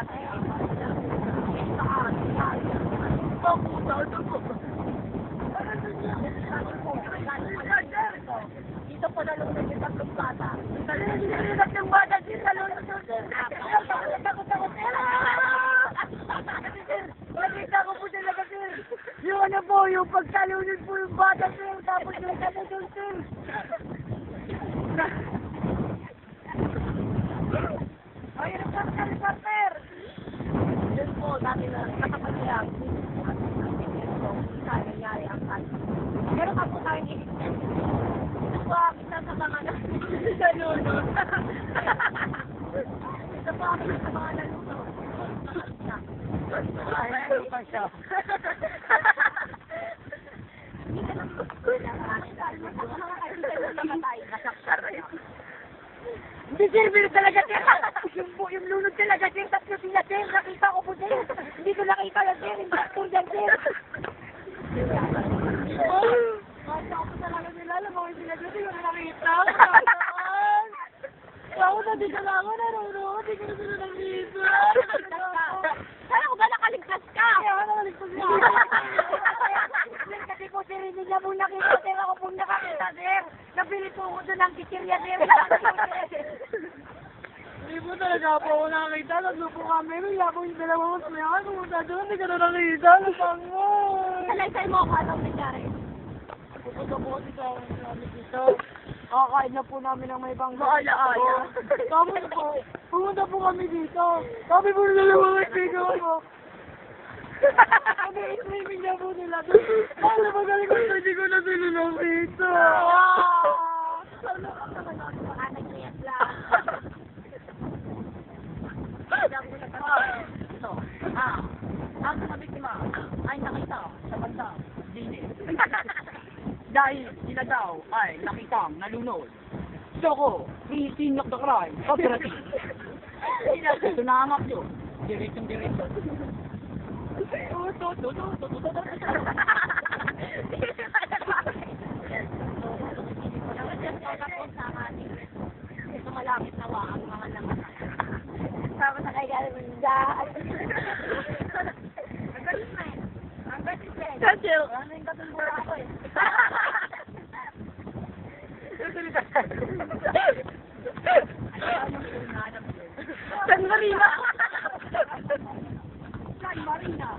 Dito po nalunod yung tatlong bata. Yung bata dito nalunod yung sir. Takot ako sir. Nakita ko po talaga sir. Yung ano po, yung pagtalunod po yung bata sir. Tapos yung talunod sir. Ay, reporter, reporter! Yun po, dati na nakapagyan. Sa nangyari ang kaso. Meron pa po tayong iligtas. Ito po isa sa mga nalunod. Ito po isa sa mga nalunod. Ay, meron pa siya. Hindi ka lang Hindi sir, pero talaga sir. Yung, yung lunod talaga sir, tatlo sila sir. Nakita ko po sir. Hindi ko nakita lang sir. Yung tatlo dyan sir. Kaya ako talaga nila. Alam mo. Hindi ko na nakita. Ako na din na ako nanonood. Hindi ko na sila nakita. Sana ko ba ka? Kaya ako nakaligtas ka. Kasi po sir, hindi niya po nakita sir. Ako po nakakita sir. Nabili po ko doon ng kichirya sir. Hindi po ako nakakita. Tatlo po kami. Bigla po yung dalawa mas may ako. Pumunta doon. Hindi ka na nakita. Napangoy. Salaysay mo ako. Anong nangyari? Pupunta po kasi sa namin dito. Kakakain na po namin ng may bangga. Maala-ala. Tapos po, pumunta po kami dito. Sabi po mga kaibigan ko. Sabi, swimming na po nila. Ano ba galing ko sa hindi ko na sila nakita. Ano ka naman ako mga nag-iyak lang. Ito. Ah, ang mga biktima ay nakita sa banda dinis. Dahil sila daw ay nakitang nalunod. Soko, scene of the crime, operative. Na ang yun. Diretsong diretso. Ito malapit na wa ang mga laman. Tapos na kaya naman daan. Ang galing na eh. Ang galing na eh. Kachil. Ano yung katulong ako eh. San Marina. San Marina.